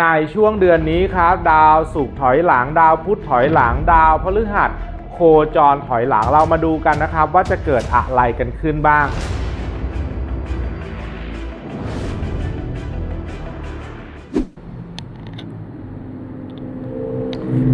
ในช่วงเดือนนี้ครับ ดาวศุกร์ถอยหลัง ดาวพุธถอยหลัง ดาวพฤหัส โคจรถอยหลังเรามาดูกันนะครับ ว่าจะเกิดอะไรกันขึ้นบ้าง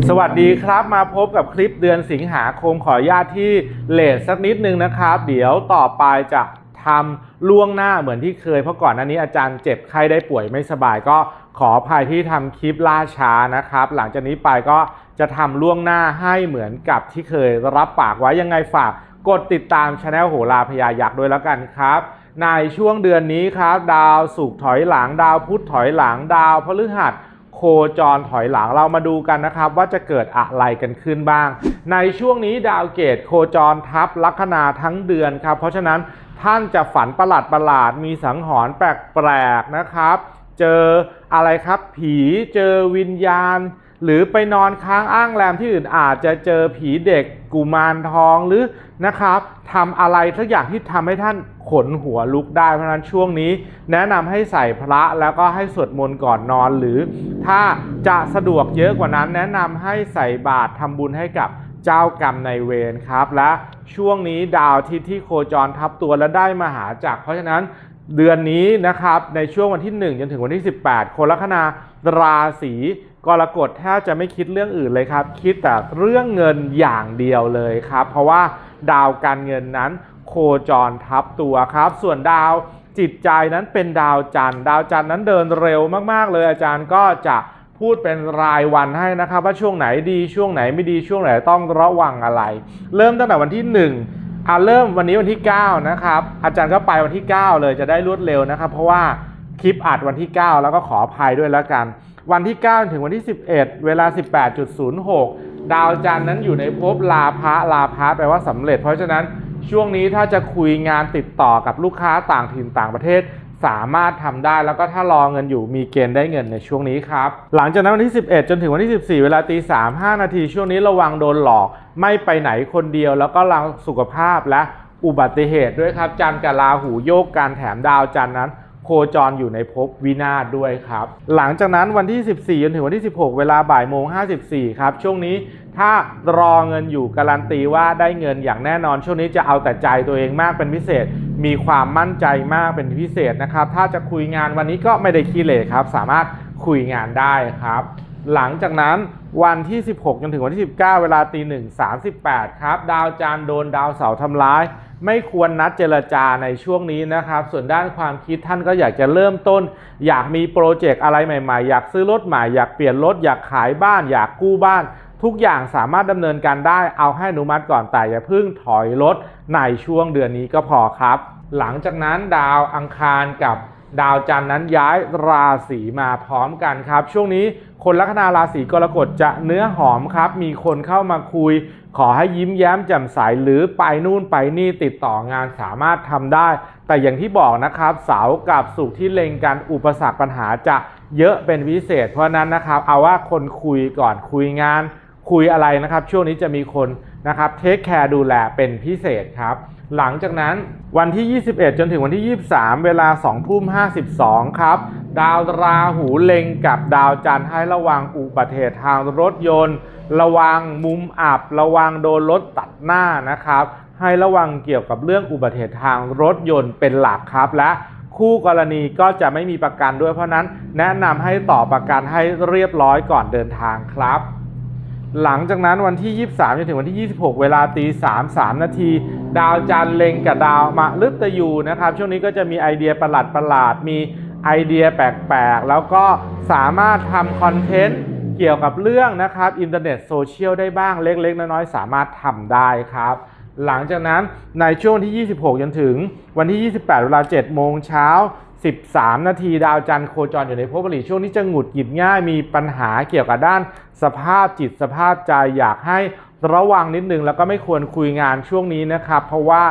สวัสดีครับมาพบกับคลิปเดือนสิงหาคมขออนุญาตที่เลทสักนิดนึงนะครับ เดี๋ยวต่อไปจะทำล่วงหน้าเหมือนที่เคย เพราะก่อนหน้านี้อาจารย์เจ็บไข้ได้ป่วยไม่สบายก็ ขออภัยที่ทำคลิปล่าช้านะครับ หลังจากนี้ไปก็จะทำล่วงหน้าให้เหมือนกับที่เคยรับปากไว้ยังไงฝากกดติดตามช anel โหราพยายักษ์ด้วยแล้วกันครับ ในช่วงเดือนนี้ครับ ดาวศุกถอยหลัง ดาวพุธถอยหลัง ดาวพฤหัสโคจรถอยหลังเรามาดูกันนะครับ ว่าจะเกิดอะไรกันขึ้นบ้าง ในช่วงนี้ดาวเกตโคจรทับลัคนาทั้งเดือนครับ เพราะฉะนั้นท่านจะฝันประหลาดประหลาดมีสังหรณ์แปลกๆนะครับ เจออะไรครับ ผีเจอวิญญาณ หรือไปนอนค้างอ้างแรมที่อื่นอาจจะเจอผีเด็กกุมารทองหรือนะครับทำอะไรสักอย่างที่ทำให้ท่านขนหัวลุกได้เพราะฉะนั้นช่วงนี้ แนะนำให้ใส่พระแล้วก็ให้สวดมนต์ก่อนนอน หรือถ้าจะสะดวกเยอะกว่านั้น แนะนำให้ใส่บาตรทำบุญให้กับเจ้ากรรมในเวรครับและช่วงนี้ดาวทิตย์ที่โคจรทับตัวและได้มหาจักรเพราะฉะนั้น เดือนนี้นะครับในช่วงวันที่ 1 จนถึงวันที่ 18 คนลัคนาราศีกรกฎแทบจะไม่คิดเรื่องอื่นเลยครับ คิดแต่เรื่องเงินอย่างเดียวเลยครับ เพราะว่าดาวการเงินนั้น โคจรทับตัวครับ ส่วนดาวจิตใจนั้นเป็นดาวจันทร์ดาวจันทร์นั้นเดินเร็วมากๆ เลยอาจารย์ก็จะพูดเป็นรายวันให้นะครับ ว่าช่วงไหนดีช่วงไหนไม่ดีช่วงไหนต้องระวังอะไร เริ่มตั้งแต่วันที่ 1 อ่าเริ่มวันนี้วันที่ 9 นะครับ อาจารย์ก็ไปวันที่ 9 เลยจะได้รวดเร็วนะครับ เพราะว่าคลิปอัดวันที่ 9 แล้วก็ขออภัยด้วยแล้วกัน วันที่ 9 ถึงวันที่ 11 เวลา 18.06 ดาวจันทร์นั้นอยู่ในภพลาภะลาภะแปลว่าสำเร็จ เพราะฉะนั้นช่วงนี้ถ้าจะคุยงานติดต่อกับลูกค้าต่างถิ่นต่างประเทศ สามารถทำได้แล้วก็ถ้ารอเงินอยู่มีเกณฑ์ได้เงินในช่วงนี้ครับ หลังจากนั้นวันที่ 11 จนถึงวันที่ 14 เวลาตี3 5นาทีช่วงนี้ระวังโดนหลอก ไม่ไปไหนคนเดียว แล้วก็รังสุขภาพและอุบัติเหตุด้วยครับจันทร์กับราหูโยกการแถมดาวจันทร์นั้น คจรอยู่ในภพวินาศด้วยครับ หลังจากนั้นวันที่ 14 จนถึงวันที่ 16 เวลาบ่ายโมง 54 ครับ ช่วงนี้ถ้ารอเงินอยู่การันตีว่าได้เงินอย่างแน่นอน ช่วงนี้จะเอาแต่ใจตัวเองมากเป็นพิเศษ มีความมั่นใจมากเป็นพิเศษนะครับ ถ้าจะคุยงานวันนี้ก็ไม่ได้ขี้เหร่ครับ สามารถคุยงานได้ครับ หลังจากนั้นวันที่ 16 จนถึงวันที่ 19 เวลาตีหนึ่ง38 ครับ ดาวจานโดนดาวเสาร์ทำร้าย ไม่ควรนัดเจรจาในช่วงนี้นะครับ ส่วนด้านความคิดท่านก็อยากจะเริ่มต้น อยากมีโปรเจกต์อะไรใหม่ๆ อยากซื้อรถใหม่ อยากเปลี่ยนรถ อยากขายบ้าน อยากกู้บ้าน ทุกอย่างสามารถดำเนินการได้ เอาให้อนุมัติก่อนแต่อย่าเพิ่งถอยรถในช่วงเดือนนี้ก็พอครับ หลังจากนั้นดาวอังคารกับดาวจันทร์นั้นย้ายราศีมาพร้อมกันครับ ช่วงนี้ คนลัคนาราศีกรกฎจะเนื้อหอมครับ มีคนเข้ามาคุย ขอให้ยิ้มแย้มแจ่มใสหรือไปนู่นไปนี่ติดต่องานสามารถทำได้ แต่อย่างที่บอกนะครับ เสากับสุขที่เล็งกันอุปสรรคปัญหาจะเยอะเป็นพิเศษ เพราะนั้นนะครับ เอาว่าคนคุยก่อนคุยงาน คุยอะไรนะครับ ช่วงนี้จะมีคนนะครับเทคแคร์ดูแลเป็นพิเศษครับ หลังจากนั้นวันที่ 21 จนถึงวันที่ 23 เวลา2ทุ่ม52 ครับ ดาวราหูเล็งกับดาวจันทร์ให้ระวังอุบัติเหตุทางรถยนต์ ระวังมุมอับ ระวังโดนรถตัดหน้านะครับ ให้ระวังเกี่ยวกับเรื่องอุบัติเหตุทางรถยนต์เป็นหลักครับและคู่กรณีก็จะไม่มีประกันด้วยเพราะนั้นแนะนำให้ต่อประกันให้เรียบร้อยก่อนเดินทางครับหลังจากนั้นวันที่ 23 จนถึงวันที่ 26 เวลาตี3 3 นาที ดาวจันทร์เล็งกับดาวมฤตยูนะครับ ช่วงนี้ก็จะมีไอเดียประหลาดประหลาดมีไอเดียแปลกๆ แล้วก็สามารถทำคอนเทนต์เกี่ยวกับเรื่องนะครับอินเทอร์เน็ตโซเชียลได้บ้างเล็ก ๆ น้อยๆสามารถทำได้ครับ หลังจากนั้นในช่วงที่ 26 จนถึงวันที่ 28 เวลา 7 โมงเช้า 13 นาทีดาวจันทร์โคจรอยู่ในภพบริช่วงนี้จะหงุดหงิดง่ายมีปัญหาเกี่ยวกับด้านสภาพจิตสภาพใจอยากให้ ระวังนิดนึงแล้วก็ไม่ควรคุยงานช่วงนี้นะครับ เพราะว่า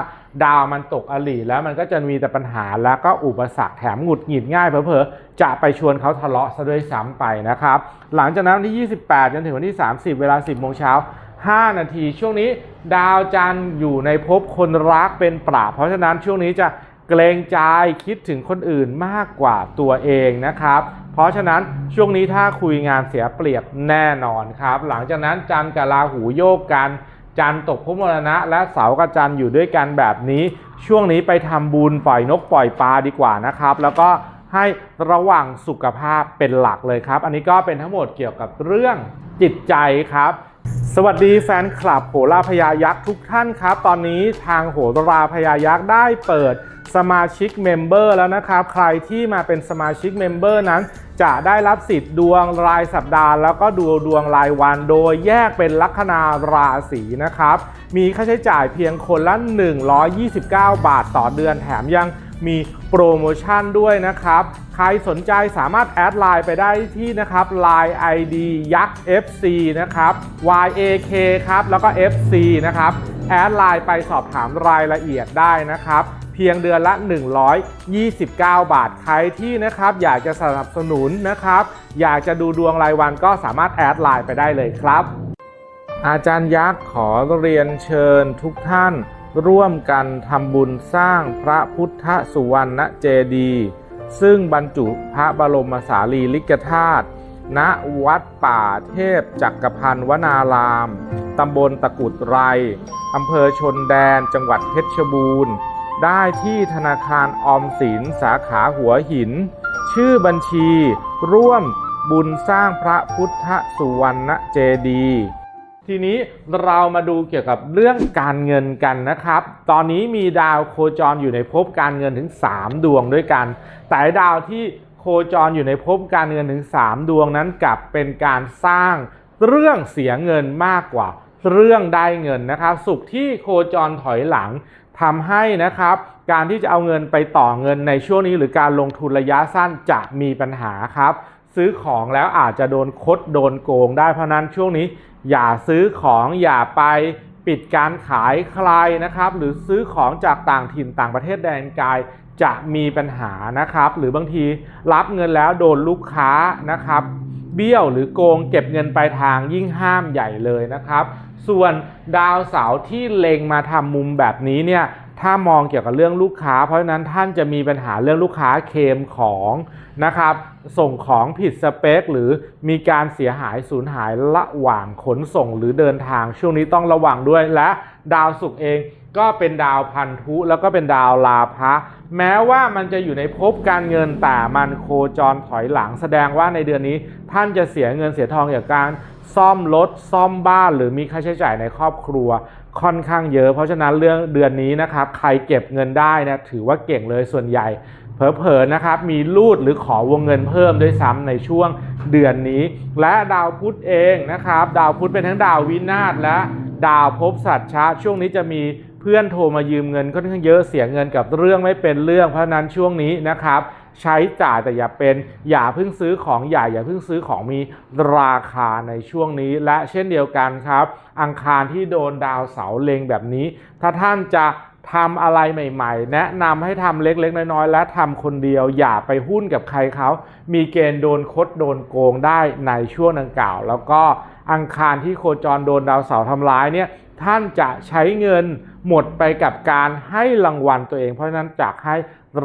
ดาวมันตกอลีแล้วมันก็จะมีแต่ปัญหาแล้วก็อุปสรรคแถมหงุดหงิดง่ายเผลอๆจะไปชวนเขาทะเลาะซะด้วยซ้ำไปนะครับ หลังจากนั้นวันที่ 28 จนถึงวันที่ 30 เวลา 10 โมงเช้า 5 นาที ช่วงนี้ ดาวจันทร์อยู่ในภพคนรักเป็นปราเพราะฉะนั้นช่วงนี้จะ เกรงใจคิดถึงคนอื่นมากกว่าตัวเองนะครับ เพราะฉะนั้นช่วงนี้ถ้าคุยงานเสียเปรียบแน่นอนครับ หลังจากนั้นจันทร์กับราหูโยกกันจันตกภพมรณะ และเสากับจันอยู่ด้วยกันแบบนี้ ช่วงนี้ไปทำบุญปล่อยนกปล่อยปลาดีกว่านะครับ แล้วก็ให้ระวังสุขภาพเป็นหลักเลยครับ อันนี้ก็เป็นทั้งหมดเกี่ยวกับเรื่องจิตใจครับสวัสดีแฟนคลับโหราพยายักษ์ทุกท่านครับ ตอนนี้ทางโหราพยายักษ์ได้เปิดสมาชิกเมมเบอร์แล้วนะครับ ใครที่มาเป็นสมาชิกเมมเบอร์นั้น จะได้รับสิทธิ์ดวงรายสัปดาห์ แล้วก็ดูดวงรายวัน โดยแยกเป็นลัคนาราศีนะครับ มีค่าใช้จ่ายเพียงคนละ 129 บาทต่อเดือนแถมยังมีโปรโมชั่นด้วยนะครับ ใครสนใจสามารถแอดไลน์ไปได้ที่นะครับ Line ID ยักษ์ FC นะครับ YAK ครับ แล้วก็ FC นะครับ แอดไลน์ไปสอบถามรายละเอียดได้นะครับ พียงเดือนละ 129 บาท ใครที่นะครับอยากจะสนับสนุนนะครับ อยากจะดูดวงรายวันก็สามารถแอดไลน์ไปได้เลยครับ อาจารย์ยักษ์ขอเรียนเชิญทุกท่านร่วมกันทำบุญสร้างพระพุทธสุวรรณเจดีย์ซึ่งบรรจุพระบรมสารีริกธาตุณวัดป่าเทพจักรพันวนาราม ตำบลตะกุดไรอำเภอชนแดนจังหวัดเพชรบูรณ์ ได้ที่ธนาคารออมสินสาขาหัวหิน ชื่อบัญชี ร่วมบุญสร้างพระพุทธสุวรรณเจดีย์ทีนี้เรามาดูเกี่ยวกับเรื่องการเงินกันนะครับ ตอนนี้มีดาวโคจรอยู่ในภพการเงินถึง 3 ดวงด้วยกัน แต่ดาวที่โคจรอยู่ในภพการเงินถึง 3 ดวงนั้นกลับเป็นการสร้างเรื่องเสียเงินมากกว่าเรื่องได้เงินนะครับ สุขที่โคจรถอยหลัง ทำให้นะครับการที่จะเอาเงินไปต่อเงินในช่วงนี้หรือการลงทุนระยะสั้นจะมีปัญหาครับ ซื้อของแล้วอาจจะโดนคดโดนโกงได้เพราะฉะนั้นช่วงนี้ อย่าซื้อของอย่าไปปิดการขายใครนะครับ หรือซื้อของจากต่างถิ่นต่างประเทศแดนไกลจะมีปัญหานะครับ หรือบางทีรับเงินแล้วโดนลูกค้านะครับ เบี้ยวหรือโกงเก็บเงินปลายทางยิ่งห้ามใหญ่เลยนะครับ ส่วนดาวเสาร์ที่เล็งมาทำมุมแบบนี้เนี่ยถ้ามองเกี่ยวกับเรื่องลูกค้า เพราะฉะนั้นท่านจะมีปัญหาเรื่องลูกค้าเคมของนะครับ ส่งของผิดสเปค หรือมีการเสียหายสูญหายระหว่างขนส่งหรือเดินทาง ช่วงนี้ต้องระวังด้วยและดาวศุกร์เอง ก็เป็นดาวพันธุแล้วก็เป็นดาวลาภะแม้ว่ามันจะอยู่ในภพการเงินแต่มันโคจรถอยหลัง แสดงว่าในเดือนนี้ท่านจะเสียเงินเสียทองจากการซ่อมรถซ่อมบ้านหรือมีค่าใช้จ่ายในครอบครัวค่อนข้างเยอะ เพราะฉะนั้นเรื่องเดือนนี้นะครับใครเก็บเงินได้นะถือว่าเก่งเลยส่วนใหญ่ เผลอๆนะครับมีรูดหรือขอวงเงินเพิ่มด้วยซ้ำในช่วงเดือนนี้ และดาวพุธเองนะครับ ดาวพุธเป็นทั้งดาววินาศและดาวภพสัตว์ชาช่วงนี้จะมี เพื่อนโทรมายืมเงินค่อนข้างเยอะเสียเงินกับเรื่องไม่เป็นเรื่องเพราะนั้นช่วงนี้นะครับใช้จ่ายแต่อย่าเป็นอย่าเพิ่งซื้อของใหญ่อย่าเพิ่งซื้อของมีราคาในช่วงนี้ และเช่นเดียวกันครับ อังคารที่โดนดาวเสาเล็งแบบนี้ ถ้าท่านจะทำอะไรใหม่ ๆ แนะนำให้ทำเล็กๆ น้อยๆ และทำคนเดียว อย่าไปหุ้นกับใครเขามีเกณฑ์โดนคดโดนโกงได้ในช่วงดังกล่าว แล้วก็อังคารที่โคจรโดนดาวเสาร์ทำร้ายเนี่ย ท่านจะใช้เงินหมดไปกับการให้รางวัลตัวเอง เพราะฉะนั้นจากให้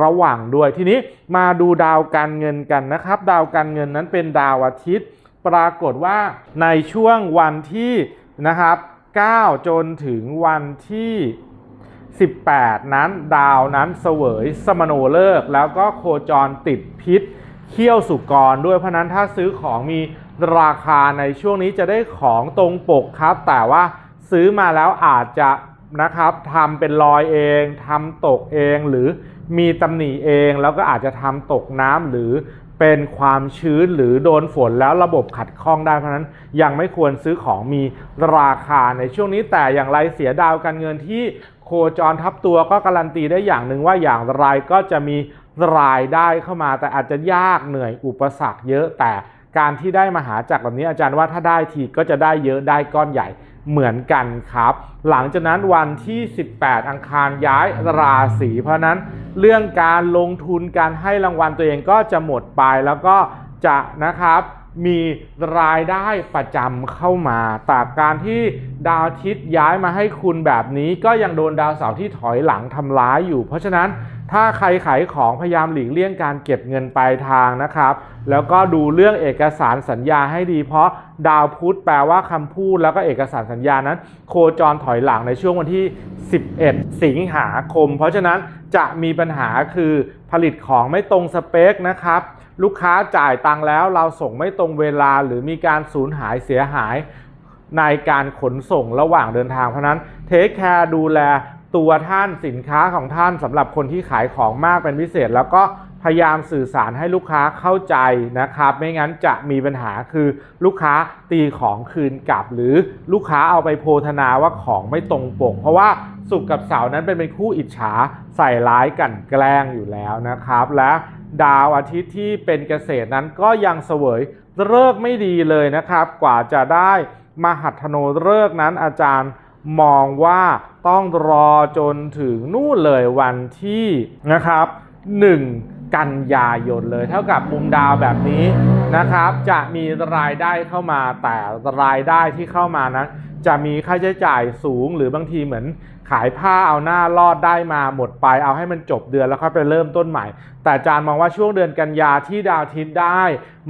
ระวังด้วยทีนี้มาดูดาวการเงินกันนะครับ ดาวการเงินนั้นเป็นดาวอาทิตย์ ปรากฏว่าในช่วงวันที่นะครับ9จนถึงวันที่ 18 นั้นดาวนั้นเสวยสมโนเลิก แล้วก็โคจรติดพิษเขี้ยวสุกรด้วยเพราะนั้นถ้าซื้อของมีราคาในช่วงนี้จะได้ของตรงปกครับ แต่ว่า ซื้อมาแล้วอาจจะนะครับทำเป็นรอยเองทำตกเองหรือมีตำหนิเองแล้วก็อาจจะทำตกน้ำหรือเป็นความชื้นหรือโดนฝนแล้วระบบขัดข้องได้เพราะฉะนั้นยังไม่ควรซื้อของมีราคาในช่วงนี้แต่อย่างไรเสียดาวการเงินที่โคจรทับตัวก็การันตีได้อย่างหนึ่งว่าอย่างไรก็จะมีรายได้เข้ามา แต่อาจจะยากเหนื่อยอุปสรรคเยอะแต่การที่ได้มาหาจากแบบนี้อาจารย์ว่าถ้าได้ทีก็จะได้เยอะได้ก้อนใหญ่ เหมือนกันครับ หลังจากนั้นวันที่ 18 อังคารย้ายราศีเพราะนั้นเรื่องการลงทุนการให้รางวัลตัวเองก็จะหมดไปแล้วก็จะนะครับมีรายได้ประจำเข้ามา แต่การที่ดาวอาทิตย์ย้ายมาให้คุณแบบนี้ ก็ยังโดนดาวเสาร์ที่ถอยหลังทำร้ายอยู่ เพราะฉะนั้น ถ้าใครขายของพยายามหลีกเลี่ยงการเก็บเงินปลายทางนะครับ แล้วก็ดูเรื่องเอกสารสัญญาให้ดี เพราะดาวพุธแปลว่าคำพูดแล้วก็เอกสารสัญญานั้น โคจรถอยหลังในช่วงวันที่ 11 สิงหาคม เพราะฉะนั้นจะมีปัญหาคือผลิตของไม่ตรงสเปคนะครับ ลูกค้าจ่ายตังค์แล้วเราส่งไม่ตรงเวลาหรือมีการสูญหายเสียหายในการขนส่งระหว่างเดินทางเพราะฉะนั้นเทคแคร์ดูแล ตัวท่านสินค้าของท่านสำหรับคนที่ขายของมากเป็นพิเศษ แล้วก็พยายามสื่อสารให้ลูกค้าเข้าใจนะครับ ไม่งั้นจะมีปัญหาคือลูกค้าตีของคืนกลับ หรือลูกค้าเอาไปโพธนาว่าของไม่ตรงปก เพราะว่าสุกกับเสานั้นเป็นเป็นคู่อิจฉาใส่ร้ายกันแกล้งอยู่แล้วนะครับ และดาวอาทิตย์ที่เป็นเกษตรนั้นก็ยังเสวยเลิกไม่ดีเลยนะครับ กว่าจะได้มหัทโนเลิกนั้นอาจารย์มองว่า ต้องรอจนถึงนู่นเลยวันที่นะครับ 1 กันยายนเลย เท่ากับมุมดาวแบบนี้นะครับ จะมีรายได้เข้ามาแต่รายได้ที่เข้ามานั้นจะมีค่าใช้จ่ายสูงหรือบางทีเหมือนขายผ้าเอาหน้ารอดได้มาหมดไป เอาให้มันจบเดือนแล้วค่อยไปเริ่มต้นใหม่ แต่อาจารย์มองว่าช่วงเดือนกันยาที่ดาวทิตย์ได้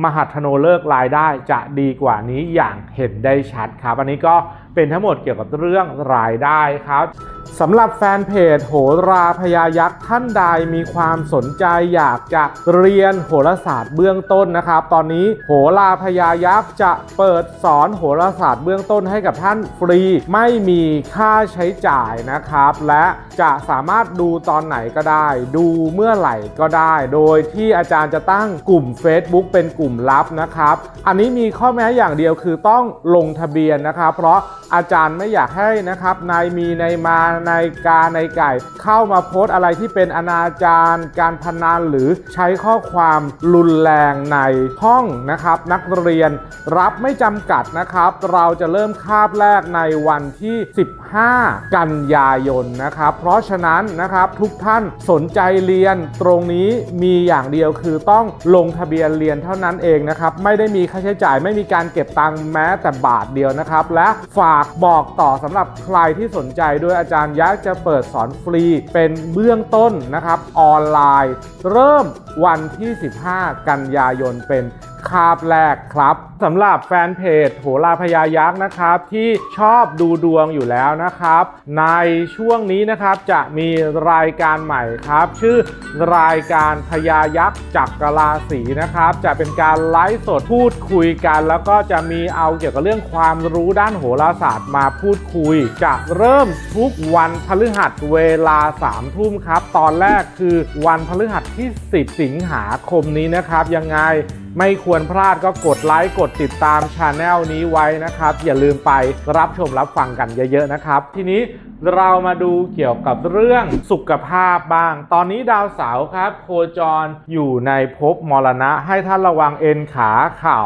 มหัทโนเลิกรายได้จะดีกว่านี้อย่างเห็นได้ชัดครับ อันนี้ก็เป็นทั้งหมดเกี่ยวกับเรื่องรายได้ครับสำหรับแฟนเพจโหราพยายักษ์ท่านใดมีความสนใจอยากจะเรียนโหราศาสตร์เบื้องต้นนะครับ ตอนนี้โหราพยายักษ์จะเปิดสอนโหราศาสตร์เบื้องต้นให้กับท่านฟรี ไม่มีค่าใช้จ่ายนะครับ และจะสามารถดูตอนไหนก็ได้ ดูเมื่อไหร่ก็ได้โดยที่อาจารย์จะตั้งกลุ่ม Facebook เป็นกลุ่มลับนะครับ อันนี้มีข้อแม้อย่างเดียวคือต้องลงทะเบียนนะครับ เพราะอาจารย์ไม่อยากให้นะครับนายมีนายมานายกานายไก่ เข้ามาโพสอะไรที่เป็นอนาจารการพนันหรือใช้ข้อความรุนแรงในห้องนะครับ นักเรียนรับไม่จำกัดนะครับ เราจะเริ่มคาบแรกในวันที่ 15 กันยายนนะครับ เพราะฉะนั้นนะครับทุกท่านสนใจเรียนตรงนี้มีอย่างเดียวคือต้องลงทะเบียนเรียนเท่านั้นเองนะครับ ไม่ได้มีค่าใช้จ่ายไม่มีการเก็บตังค์แม้แต่บาทเดียวนะครับ และฝากบอกต่อสำหรับใครที่สนใจด้วยอาจารย์ยักษ์จะเปิดสอนฟรีเป็นเบื้องต้นนะครับออนไลน์ เริ่มวันที่ 15 กันยายนเป็นคาบแรกครับสำหรับแฟนเพจโหราพยายักษ์นะครับที่ชอบดูดวงอยู่แล้วนะครับ ในช่วงนี้นะครับจะมีรายการใหม่ครับ ชื่อรายการพยายักษ์จักรราศีนะครับ จะเป็นการไลฟ์สดพูดคุยกัน แล้วก็จะมีเอาเกี่ยวกับเรื่องความรู้ด้านโหราศาสตร์มาพูดคุย จะเริ่มทุกวันพฤหัสเวลา3ทุ่มครับ ตอนแรกคือวันพฤหัสที่ 10 สิงหาคมนี้นะครับ ยังไงไม่ควรพลาดก็กดไลค์กดดติดตามช anel นี้ไว้นะครับ อย่าลืมไปรับชมรับฟังกันเยอะๆนะครับ ทีนี้เรามาดูเกี่ยวกับเรื่องสุขภาพบ้าง ตอนนี้ดาวเสาร์ครับ โคจรอยู่ในภพมรณะ ให้ท่านระวังเอ็นขาเข่า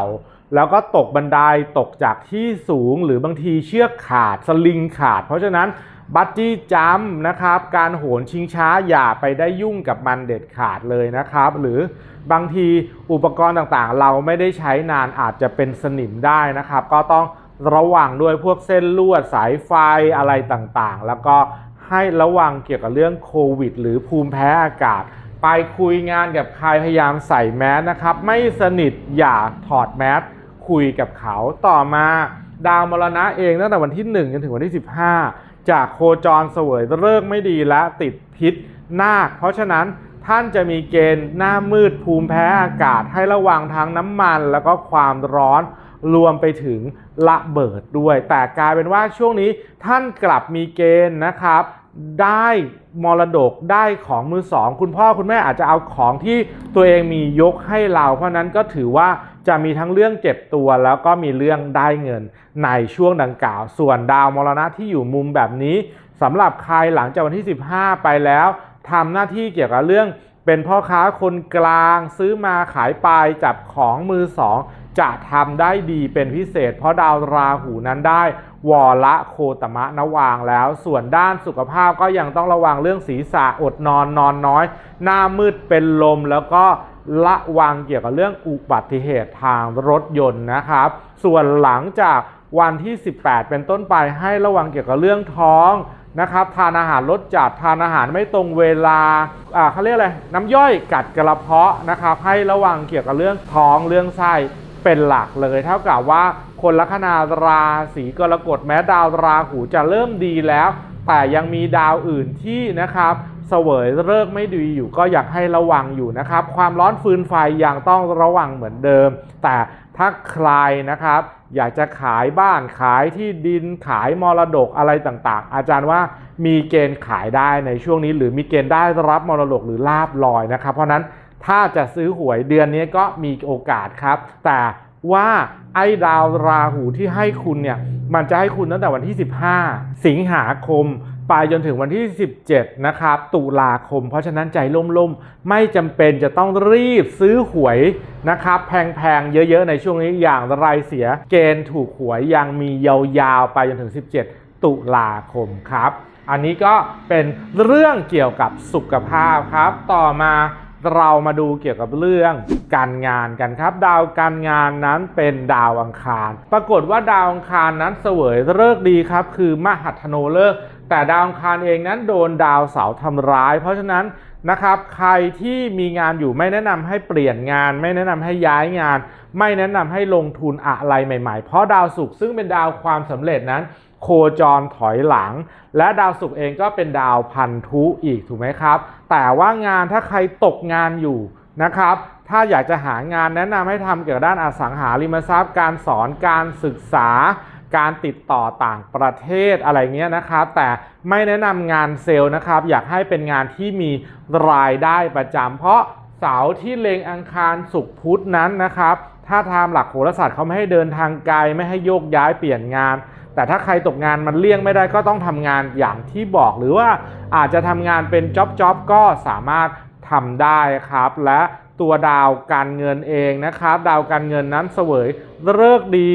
แล้วก็ตกบันไดตกจากที่สูงหรือบางทีเชือกขาดสลิงขาด เพราะฉะนั้น บัตจี้จัมนะครับ การโหนชิงช้าอย่าไปได้ยุ่งกับมันเด็ดขาดเลยนะครับ หรือบางทีอุปกรณ์ต่างๆ เราไม่ได้ใช้นานอาจจะเป็นสนิมได้นะครับ ก็ต้องระวังด้วยพวกเส้นลวดสายไฟอะไรต่างๆ แล้วก็ให้ระวังเกี่ยวกับเรื่องโควิด หรือภูมิแพ้อากาศ ไปคุยงานกับใครพยายามใส่แมสนะครับ ไม่สนิทอย่าถอดแมสคุยกับเขาต่อมา ดาวมรณะเองตั้งแต่วันที่ 1 จนถึงวันที่ 15 จากโคจรเสวยเลิกไม่ดีและติดพิษนาค เพราะฉะนั้นท่านจะมีเกณฑ์หน้ามืดภูมิแพ้อากาศให้ระวังทั้งน้ำมันแล้วก็ความร้อนรวมไปถึงระเบิดด้วย แต่กลายเป็นว่าช่วงนี้ท่านกลับมีเกณฑ์นะครับ ได้มรดกได้ของมือสอง คุณพ่อคุณแม่อาจจะเอาของที่ตัวเองมียกให้เรา เพราะนั้นก็ถือว่า จะมีทั้งเรื่องเจ็บตัวแล้วก็มีเรื่องได้เงินในช่วงดังกล่าว ส่วนดาวมรณะที่อยู่มุมแบบนี้สำหรับใครหลังจากวันที่ 15 ไปแล้วทำหน้าที่เกี่ยวกับเรื่องเป็นพ่อค้าคนกลางซื้อมาขายไปจับของมือสองจะทำได้ดีเป็นพิเศษ เพราะดาวราหูนั้นได้ วอละโคตมะนวางแล้ว ส่วนด้านสุขภาพก็ยังต้องระวังเรื่องศีรษะอดนอนนอนน้อย หน้ามืดเป็นลมแล้วก็ ระวังเกี่ยวกับเรื่องอุบัติเหตุทางรถยนต์นะครับ ส่วนหลังจากวันที่ 18 เป็นต้นไปให้ระวังเกี่ยวกับเรื่องท้องนะครับทานอาหารลดจัดทานอาหารไม่ตรงเวลาอ่าเขาเรียกอะไรน้ำย่อยกัดกระเพาะนะครับ ให้ระวังเกี่ยวกับเรื่องท้องเรื่องไส้เป็นหลักเลย เท่ากับว่าคนลัคนาราศีกรกฎแม้ดาวราหูจะเริ่มดีแล้ว แต่ยังมีดาวอื่นที่นะครับ เสวยเลิกไม่ดีอยู่ก็อยากให้ระวังอยู่นะครับ ความร้อนฟืนไฟยังต้องระวังเหมือนเดิม แต่ถ้าใครนะครับ อยากจะขายบ้านขายที่ดินขายมรดกอะไรต่างๆ อาจารย์ว่ามีเกณฑ์ขายได้ในช่วงนี้ หรือมีเกณฑ์ได้รับมรดกหรือลาบลอยนะครับ เพราะฉะนั้นถ้าจะซื้อหวยเดือนนี้ก็มีโอกาสครับ แต่ว่าไอ้ดาวราหูที่ให้คุณเนี่ยมันจะให้คุณตั้งแต่วันที่ 15 สิงหาคม ไปจนถึงวันที่ 17 นะครับ ตุลาคม เพราะฉะนั้นใจล่มๆ ไม่จำเป็นจะต้องรีบซื้อหวยนะครับ แพงๆ เยอะๆ ในช่วงนี้อย่างไรเสียเกณฑ์ถูกหวยยังมียาวๆ ไปจนถึง 17 ตุลาคมครับ อันนี้ก็เป็นเรื่องเกี่ยวกับสุขภาพครับ ต่อมาเรามาดูเกี่ยวกับเรื่องการงานกันครับ ดาวการงานนั้นเป็นดาวอังคาร ปรากฏว่าดาวอังคารนั้นเสวยเลิกดีครับ คือมหัทโนเลิก แต่ดาวอังคารเองนั้นโดนดาวเสาร์ทำร้าย เพราะฉะนั้นนะครับใครที่มีงานอยู่ไม่แนะนำให้เปลี่ยนงาน ไม่แนะนำให้ย้ายงาน ไม่แนะนำให้ลงทุนอะไรใหม่ๆ เพราะดาวศุกร์ซึ่งเป็นดาวความสำเร็จนั้น โคจรถอยหลัง และดาวศุกร์เองก็เป็นดาวพันธุอีกถูกไหมครับ แต่ว่างานถ้าใครตกงานอยู่นะครับถ้าอยากจะหางานแนะนำให้ทำเกี่ยวกับด้านอสังหาริมทรัพย์ การสอนการศึกษา การติดต่อต่างประเทศอะไรเงี้ยนะครับ แต่ไม่แนะนำงานเซลล์นะครับ อยากให้เป็นงานที่มีรายได้ประจำเพราะเสาร์ที่เลงอังคารศุกพุธนั้นนะครับ ถ้าทำหลักโหราศาสตร์เขาไม่ให้เดินทางไกลไม่ให้โยกย้ายเปลี่ยนงาน แต่ถ้าใครตกงานมันเลี่ยงไม่ได้ก็ต้องทำงานอย่างที่บอกหรือว่าอาจจะทำงานเป็นจ็อบจ็อบก็สามารถทำได้ครับและ ตัวดาวการเงินเองนะครับ ดาวการเงินนั้นเสวยเลิกดี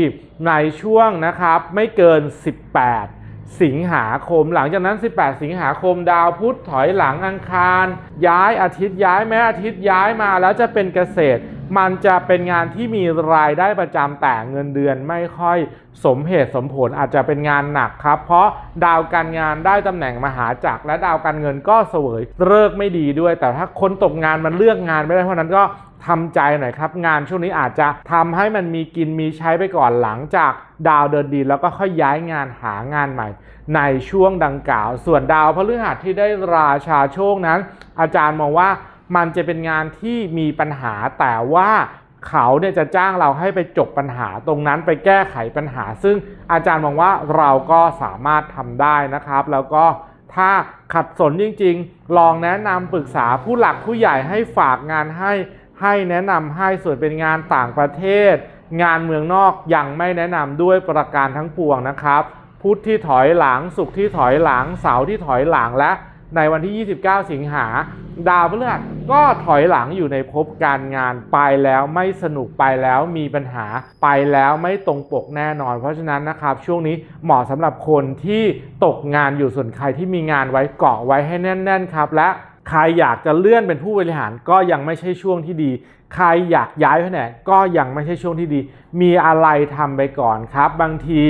ในช่วงนะครับไม่เกิน 18 สิงหาคม หลังจากนั้น 18 สิงหาคมดาวพุธถอยหลังอังคาร ย้ายอาทิตย์ย้ายแม้อาทิตย์ย้ายมาแล้วจะเป็นเกษตร มันจะเป็นงานที่มีรายได้ประจำแต่เงินเดือนไม่ค่อยสมเหตุสมผลอาจจะเป็นงานหนักครับ เพราะดาวการงานได้ตำแหน่งมหาจักรและดาวการเงินก็เสวยเลิกไม่ดีด้วย แต่ถ้าคนตกงานมันเลือกงานไม่ได้เพราะนั้นก็ ทำใจหน่อยครับ งานช่วงนี้อาจจะทำให้มันมีกินมีใช้ไปก่อนหลังจากดาวเดินดี แล้วก็ค่อยย้ายงานหางานใหม่ ในช่วงดังกล่าว ส่วนดาวพฤหัสที่ได้ราชาโชคนั้น อาจารย์มองว่ามันจะเป็นงานที่มีปัญหาแต่ว่าเขาเนี่ยจะจ้างเราให้ไปจบปัญหาตรงนั้นไปแก้ไขปัญหา ซึ่งอาจารย์มองว่าเราก็สามารถทำได้นะครับ แล้วก็ถ้าขัดสนจริง ๆ ลองแนะนำปรึกษาผู้หลักผู้ใหญ่ให้ฝากงานให้ ให้แนะนำให้ส่วนเป็นงานต่างประเทศ งานเมืองนอกยังไม่แนะนำด้วยประการทั้งปวงนะครับ พุธที่ถอยหลังศุกร์ที่ถอยหลัง เสาร์ที่ถอยหลังและในวันที่ 29 สิงหา ดาวพฤหัสก็ถอยหลังอยู่ในภพการงานไปแล้วไม่สนุกไปแล้วมีปัญหาไปแล้วไม่ตรงปกแน่นอน เพราะฉะนั้นนะครับช่วงนี้เหมาะสำหรับคนที่ตกงานอยู่ส่วนใครที่มีงานไว้เกาะไว้ให้แน่น ๆ ครับและ ใครอยากจะเลื่อนเป็นผู้บริหารก็ยังไม่ใช่ช่วงที่ดี ใครอยากย้ายแผนกก็ยังไม่ใช่ช่วงที่ดี มีอะไรทำไปก่อนครับ บางที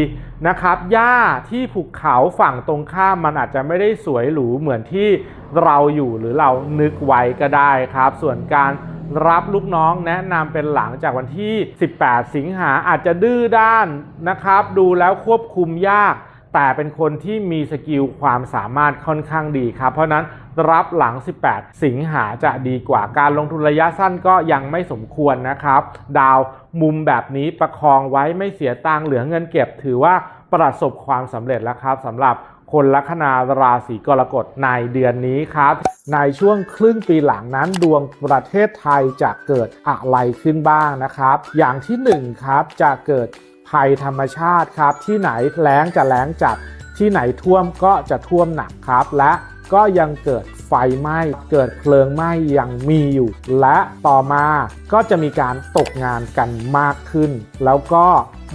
นะครับหญ้าที่ภูเขาฝั่งตรงข้ามมันอาจจะไม่ได้สวยหรูเหมือนที่เราอยู่หรือเรานึกไว้ก็ได้ครับ ส่วนการรับลูกน้องแนะนำเป็นหลังจากวันที่ 18 สิงหาอาจจะดื้อด้านนะครับ ดูแล้วควบคุมยาก แต่เป็นคนที่มีสกิลความสามารถค่อนข้างดีครับ เพราะนั้นรับหลัง 18 สิงหาจะดีกว่าการลงทุนระยะสั้นก็ยังไม่สมควรนะครับ ดาวมุมแบบนี้ประคองไว้ไม่เสียตังเหลือเงินเก็บ ถือว่าประสบความสำเร็จแล้วครับสำหรับคนลัคนาราศีกรกฎในเดือนนี้ครับ ในช่วงครึ่งปีหลังนั้นดวงประเทศไทยจะเกิดอะไรขึ้นบ้างนะครับ อย่างที่หนึ่งครับจะเกิด ภัยธรรมชาติครับ ที่ไหนแล้งจะแล้งจัด ที่ไหนท่วมก็จะท่วมหนักครับ และก็ยังเกิด ฟไหม้เกิดเพลิงไหม้ยังมีอยู่ และต่อมาก็จะมีการตกงานกันมากขึ้น แล้วก็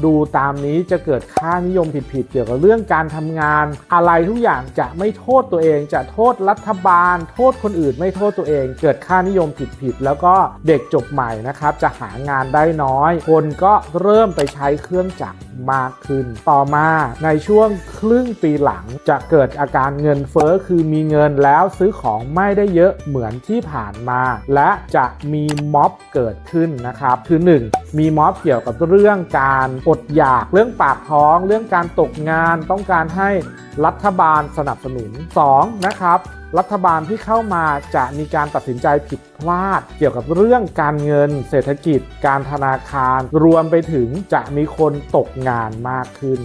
ดูตามนี้จะเกิดค่านิยมผิดๆ เกี่ยวกับเรื่องการทำงาน อะไรทุกอย่างจะไม่โทษตัวเอง จะโทษรัฐบาล โทษคนอื่นไม่โทษตัวเอง เกิดค่านิยมผิดๆ แล้วก็เด็กจบใหม่นะครับ จะหางานได้น้อย คนก็เริ่มไปใช้เครื่องจักรมากขึ้น ต่อมาในช่วงครึ่งปีหลังจะเกิดอาการเงินเฟ้อคือมีเงินแล้วซื้อของไม่ได้เยอะเหมือนที่ผ่านมา และจะมีม็อบเกิดขึ้นนะครับ คือ 1 มีม็อบเกี่ยวกับเรื่องการอดอยาก เรื่องปากท้อง เรื่องการตกงาน ต้องการให้ รัฐบาลสนับสนุน 2. นะครับ รัฐบาลที่เข้ามาจะมีการตัดสินใจผิดพลาด เกี่ยวกับเรื่องการเงิน เศรษฐกิจ การธนาคาร รวมไปถึงจะมีคนตกงานมากขึ้น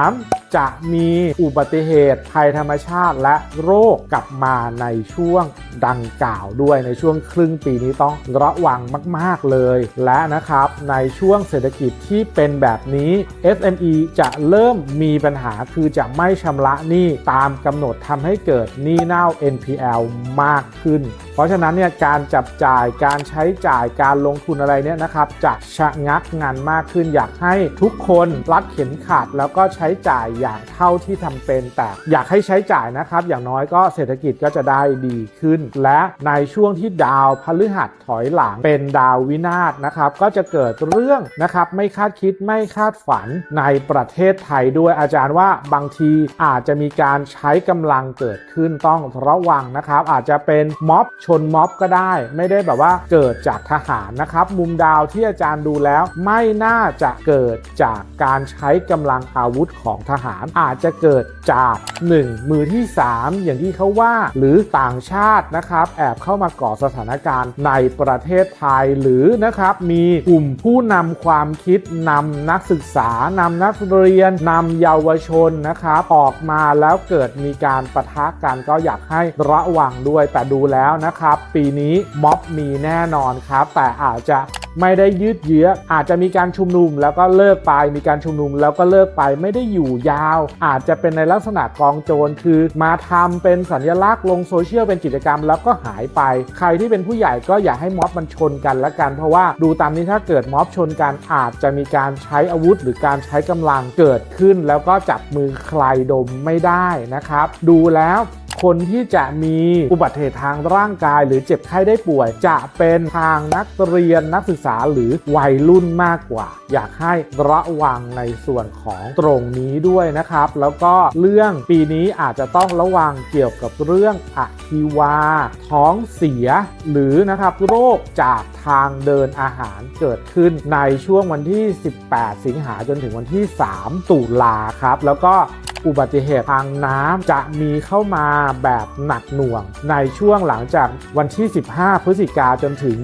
3. จะมีอุบัติเหตุภัยธรรมชาติและโรคกลับมาในช่วงดังกล่าวด้วยในช่วงครึ่งปีนี้ต้องระวังมาก ๆ เลย และนะครับในช่วงเศรษฐกิจที่เป็นแบบนี้ SME จะเริ่มมีปัญหาคือจะไม่ชำระหนี้ตามกำหนดทำให้เกิดหนี้เน่า NPL มากขึ้นเพราะฉะนั้นเนี่ยการจับจ่ายการใช้จ่ายการลงทุนอะไรเนี่ยนะครับจะชะงักงานมากขึ้น อยากให้ทุกคนรัดเข็มขัดแล้วก็ใช้จ่ายอย่างเท่าที่ทำเป็นแต่อยากให้ใช้จ่ายนะครับ อย่างน้อยก็เศรษฐกิจก็จะได้ดีขึ้น และในช่วงที่ดาวพฤหัสถอยหลังเป็นดาววินาศนะครับ ก็จะเกิดเรื่องนะครับไม่คาดคิดไม่คาดฝันในประเทศไทยด้วยอาจารย์ว่าบางทีอาจจะมีการใช้กำลังเกิดขึ้นต้องระวังนะครับ อาจจะเป็นม็อบชนม็อบก็ได้ ไม่ได้แบบว่าเกิดจากทหารนะครับ มุมดาวที่อาจารย์ดูแล้ว ไม่น่าจะเกิดจากการใช้กำลังอาวุธของทหาร อาจจะเกิดจาก 1. มือที่ 3 อย่างที่เขาว่าหรือต่างชาตินะครับ แอบเข้ามาก่อสถานการณ์ในประเทศไทยหรือนะครับมีกลุ่มผู้นำความคิดนำนักศึกษานำนักเรียนนำเยาวชนนะครับออกมาแล้วเกิดมีการประทะกันก็อยากให้ระวังด้วยแต่ดูแล้วนะครับ ปีนี้ม็อบมีแน่นอนครับ แต่อาจจะไม่ได้ยืดเยื้อ อาจจะมีการชุมนุมแล้วก็เลิกไป มีการชุมนุมแล้วก็เลิกไปไม่ได้อยู่ยาว อาจจะเป็นในลักษณะกองโจรคือ มาทำเป็นสัญลักษณ์ลงโซเชียลเป็นกิจกรรมแล้วก็หายไป ใครที่เป็นผู้ใหญ่ก็อย่าให้ม็อบมันชนกันละกัน เพราะว่าดูตามนี้ถ้าเกิดม็อบชนกันอาจจะมีการใช้อาวุธ หรือการใช้กำลังเกิดขึ้น แล้วก็จับมือใครดมไม่ได้นะครับ ดูแล้ว คนที่จะมีอุบัติเหตุทางร่างกาย หรือเจ็บไข้ได้ป่วย จะเป็นทางนักเรียนนักศึกษาหรือวัยรุ่นมากกว่า อยากให้ระวังในส่วนของตรงนี้ด้วยนะครับ แล้วก็เรื่องปีนี้อาจจะต้องระวังเกี่ยวกับเรื่องอหิวา ท้องเสีย หรือนะครับโรคจากทางเดินอาหารเกิดขึ้นในช่วงวันที่ 18 สิงหาจนถึงวันที่ 3 ตุลาครับ แล้วก็อุบัติเหตุทางน้ำจะมีเข้ามาแบบหนักหน่วง ในช่วงหลังจากวันที่ 15 พฤศจิกาจนถึง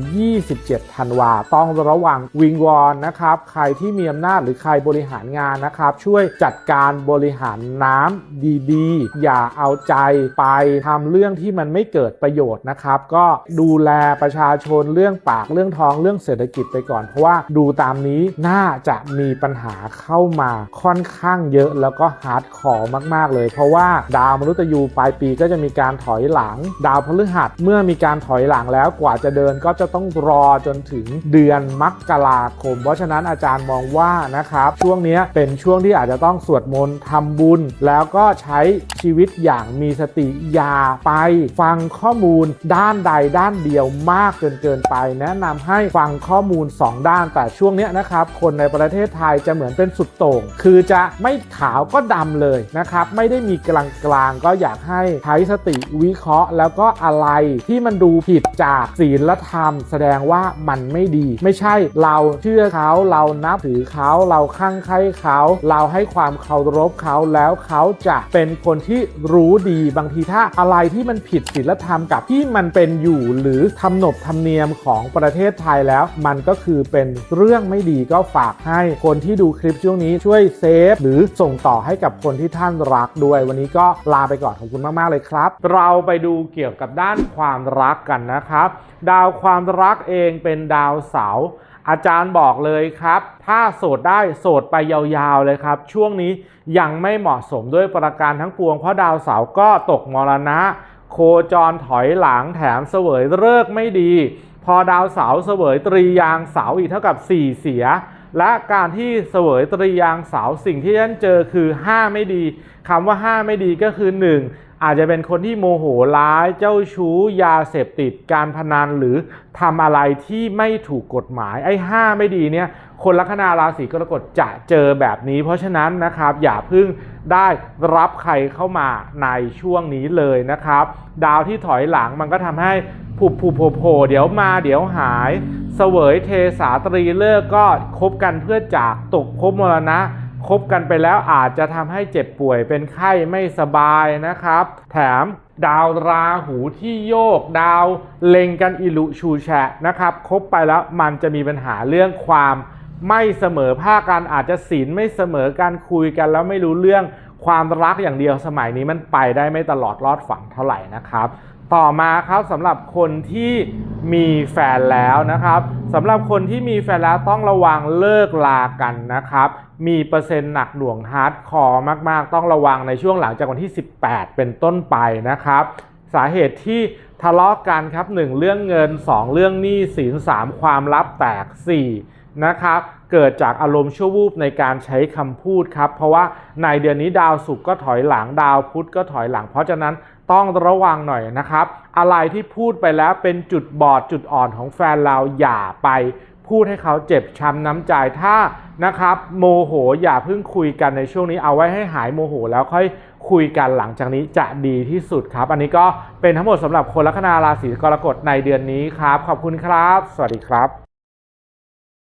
27 ธันวา ต้องระวังวิงวอนนะครับ ใครที่มีอำนาจหรือใครบริหารงานนะครับ ช่วยจัดการบริหารน้ำดีๆ อย่าเอาใจไปทำเรื่องที่มันไม่เกิดประโยชน์นะครับ ก็ดูแลประชาชนเรื่องปากเรื่องท้องเรื่องเศรษฐกิจไปก่อน เพราะว่าดูตามนี้น่าจะมีปัญหาเข้ามาค่อนข้างเยอะแล้วก็ฮาร์ดคอร์มาก ๆ เลย เพราะว่าดาวมนุษย์ยูปลายปีก็จะมีการถอยหลัง ดาวพฤหัส เมื่อมีการถอยหลังแล้วกว่าจะเดินก็จะต้องรอจนถึงเดือนมกราคม เพราะฉะนั้นอาจารย์มองว่านะครับช่วงนี้เป็นช่วงที่อาจจะต้องสวดมนต์ทำบุญ แล้วก็ใช้ชีวิตอย่างมีสติอย่าไปฟังข้อมูลด้านใดด้านเดียวมากเกินเกินไป แนะนำให้ฟังข้อมูล 2 ด้านแต่ช่วงนี้นะครับคนในประเทศไทยจะเหมือนเป็นสุดโต่ง คือจะไม่ขาวก็ดำเลยนะครับไม่ได้มีกลางกลางก็อยากให้ใช้สติวิเคราะห์ แล้วก็อะไรที่มันดูผิดจากศีลธรรม แสดงว่ามันไม่ดี ไม่ใช่เราเชื่อเขาเรานับถือเขาเราข้างใครเขา เราให้ความเคารพเขาแล้วเขาจะเป็นคนที่รู้ดีบางทีถ้าอะไรที่มันผิดศีลธรรมกับที่มันเป็นอยู่หรือทำหนบธรรมเนียมของประเทศไทยแล้ว มันก็คือเป็นเรื่องไม่ดีก็ฝากให้คนที่ดูคลิปช่วงนี้ช่วยเซฟหรือส่งต่อให้กับคนที่ท่านรักด้วย วันนี้ก็ลาไปก่อนขอบคุณมากๆเลยครับ เราไปดูเกี่ยวกับด้านความรักกันนะครับ ดาวความรักเองเป็นดาวเสาร์อาจารย์บอกเลยครับ ถ้าโสดได้โสดไปยาวๆเลยครับ ช่วงนี้ยังไม่เหมาะสมด้วยประการทั้งปวง เพราะดาวเสาร์ก็ตกมรณะ โคจรถอยหลังแถมเสวยเลิกไม่ดี พอดาวเสาร์เสวยตรียางเสาร์อีกเท่ากับ 4 เสีย และการที่เสวยตรียางเสาสิ่งที่ท่านเจอคือ 5 ไม่ดีคำว่า 5 ไม่ดีก็คือ 1 อาจจะเป็นคนที่โมโหร้ายเจ้าชู้ยาเสพติดการพนันหรือทำอะไรที่ไม่ถูกกฎหมายไอ้5ไม่ดีเนี่ยคนลัคนาราศีกรกฎจะเจอแบบนี้ เพราะฉะนั้นนะครับอย่าเพิ่งได้รับใครเข้ามาในช่วงนี้เลยนะครับ ดาวที่ถอยหลังมันก็ทำให้ผุบผุบโผล่เดี๋ยวมาเดี๋ยวหาย เสวยเทสาตรีเลิกก็คบกันเพื่อจากตกภพมรณะ คบกันไปแล้วอาจจะทำให้เจ็บป่วยเป็นไข้ไม่สบายนะครับ แถมดาวราหูที่โยกดาวเล็งกันอิลุชูแฉะนะครับคบไปแล้วมันจะมีปัญหาเรื่องความไม่เสมอภาคกันอาจจะศีลไม่เสมอการคุยกันแล้วไม่รู้เรื่องความรักอย่างเดียวสมัยนี้มันไปได้ไม่ตลอดรอดฝั่งเท่าไหร่นะครับ ต่อมาครับสำหรับคนที่มีแฟนแล้วนะครับสำหรับคนที่มีแฟนแล้วต้องระวังเลิกลากันนะครับ มีเปอร์เซ็นต์หนักหน่วงฮาร์ดคอร์มากๆ ต้องระวังในช่วงหลังจากวันที่ 18 เป็นต้นไปนะครับ สาเหตุที่ทะเลาะกันครับ 1 เรื่องเงิน 2 เรื่องหนี้สิน3 ความลับแตก 4 นะครับเกิดจากอารมณ์ชั่ววูบในการใช้คำพูดครับ เพราะว่าในเดือนนี้ดาวศุกร์ก็ถอยหลังดาวพุธก็ถอยหลัง เพราะฉะนั้น ต้องระวังหน่อยนะครับ อะไรที่พูดไปแล้วเป็นจุดบอดจุดอ่อนของแฟนเราอย่าไปพูดให้เขาเจ็บช้ำน้ำใจถ้านะครับ โมโหอย่าเพิ่งคุยกันในช่วงนี้เอาไว้ให้หายโมโห แล้วค่อยคุยกันหลังจากนี้จะดีที่สุดครับ อันนี้ก็เป็นทั้งหมดสำหรับคนลัคนาราศีกรกฎในเดือนนี้ครับ ขอบคุณครับ สวัสดีครับ